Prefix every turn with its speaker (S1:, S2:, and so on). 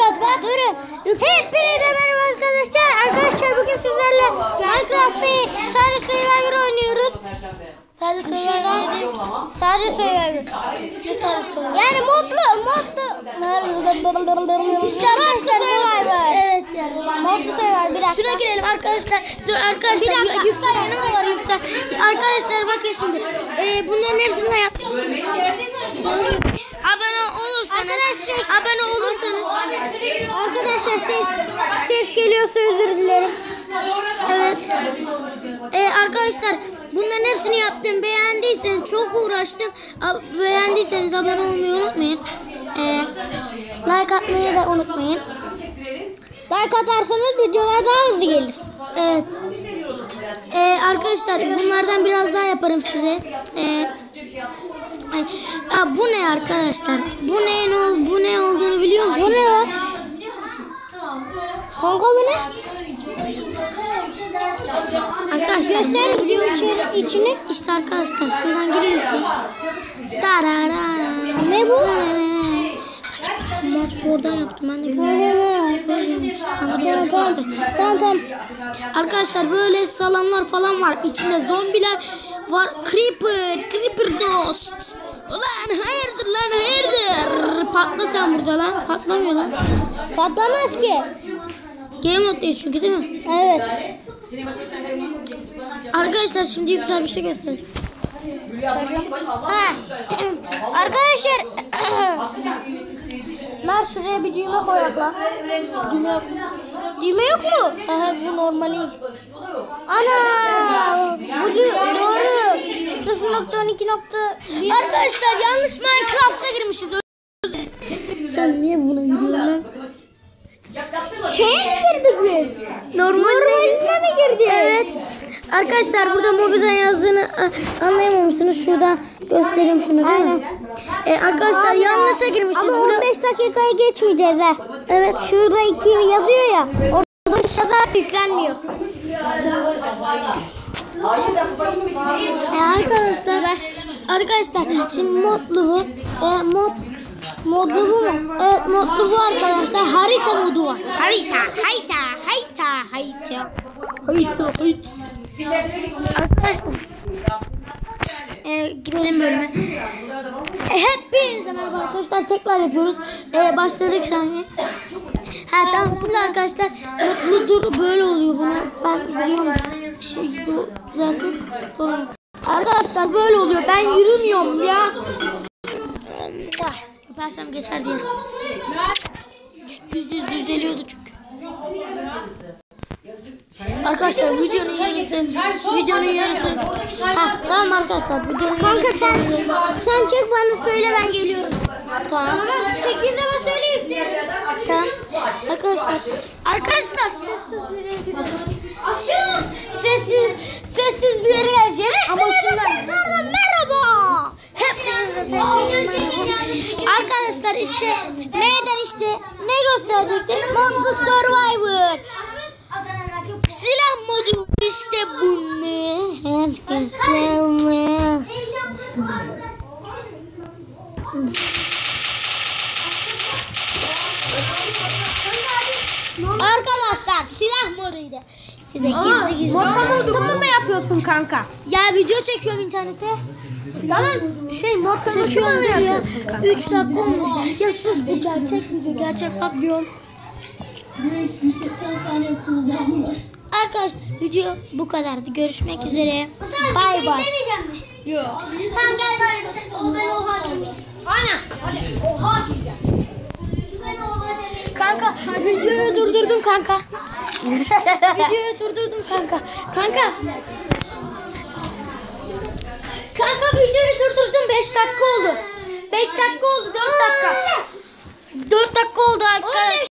S1: at bak. Durun. Hepinize merhaba arkadaşlar. Arkadaşlar bugün sizlerle Minecraft ve sadece Survivor oynuyoruz. Sadece Survivor dedik. Sadece Survivor. Ne sadece Survivor? Yani modlu, modlu. İşte arkadaşlar Survivor. Evet yani. Modlu Survivor. Bir dakika.
S2: Şuna girelim arkadaşlar. Dur arkadaşlar.
S1: Bir dakika.
S2: Yüksel yanımda var Yüksel. Arkadaşlar bakın şimdi. Ee, bunların hepsini ben yaptım. Abone olursanız,
S1: Arkadaşlar- ses ses geliyorsa özür dilerim.
S2: Evet. Ee, arkadaşlar bunların hepsini yaptım. Beğendiyseniz çok uğraştım. Beğendiyseniz abone olmayı unutmayın. Ee, like atmayı da unutmayın.
S1: Like atarsanız videolar daha hızlı gelir.
S2: Evet. Ee, arkadaşlar bunlardan biraz daha yaparım size. Ee, ay, aa, bu ne arkadaşlar? Bu ne, ne ol- bu
S1: içini.
S2: İşte arkadaşlar şuradan giriyorsun. Dararara.
S1: Ne bu?
S2: Bak oradan yaptım ben de.
S1: Tamam tamam. Tamam.
S2: Arkadaşlar böyle salamlar falan var. İçinde zombiler var. Creeper, Creeper dost. Ulan hayırdır lan hayırdır. Patla sen burada lan. Patlamıyor lan.
S1: Patlamaz ki.
S2: Game mode çünkü değil mi?
S1: Evet.
S2: Arkadaşlar şimdi güzel bir şey göstereceğim.
S1: Arkadaşlar. Mer şuraya bir düğme koyak lan. Düğme yok. Düğme yok mu?
S2: Aha bu normali.
S1: Ana. Bu doğru. 0.12.1
S2: Arkadaşlar yanlış Minecraft'a girmişiz. Sen niye giriyorsun lan?
S1: Şeye mi girdik biz?
S2: Normaline mi girdi? Evet. Arkadaşlar burada Mobizan yazdığını a, anlayamamışsınız. Şuradan göstereyim şunu değil mi? Ee, arkadaşlar yanlışa girmişiz.
S1: Ama
S2: Burada-
S1: 15 dakikaya geçmeyeceğiz ha.
S2: Evet.
S1: Şurada 2 yazıyor ya. Orada yazar yüklenmiyor.
S2: Ee, arkadaşlar arkadaşlar şimdi modlu bu. Ee, mod modlu bu mu? Evet modlu bu arkadaşlar. Harita modu var.
S1: Harita, harita, harita, harita.
S2: Harita, harita. Arkadaşlar. Ee, girelim bölüme. Ee, Hepinize merhaba arkadaşlar. Tekrar yapıyoruz. Ee, başladık saniye. Ha tamam şimdi arkadaşlar mutludur böyle oluyor bunu. Ben biliyorum. Şey düzelsin sonra. Arkadaşlar böyle oluyor. Ben yürümüyorum ya. Öpersem geçer diye. Düz düz düzeliyordu çünkü. Arkadaşlar videonun yarısı videonun yarısı ha tamam arkadaşlar videonun
S1: Kanka sen, sen çek bana söyle ben geliyorum.
S2: tamam
S1: Tamam çektiğin zaman söyle yükle.
S2: tamam arkadaşlar arkadaşlar sessiz bir yere gidiyorum
S1: Açın.
S2: sessiz sessiz bir yere geleceğim ama şundan
S1: Merhaba.
S2: Hepinize tekrar Arkadaşlar işte neyden işte ne gösterecektim? Modlu Survivor. Silah modu işte bu ne? Herkese? Arkadaşlar silah moduydu. Size gizli gizli.
S1: Tamam mı yapıyorsun kanka?
S2: Ya video çekiyorum internete.
S1: Tamam. Şey mod
S2: Çekiyorum dur ya. 3 dakika olmuş. Ya sus bu gerçek video. Gerçek bak diyorum. Arkadaşlar video bu kadardı. Görüşmek üzere. Bay bay.
S1: Yok. Tamam gel gel. O ben oha diyeceğim. Oha. Ben.
S2: Kanka videoyu durdurdum kanka. videoyu durdurdum kanka. Kanka. Kanka videoyu durdurdum 5 dakika oldu. 5 dakika oldu 4 dakika. 4 dakika oldu arkadaşlar.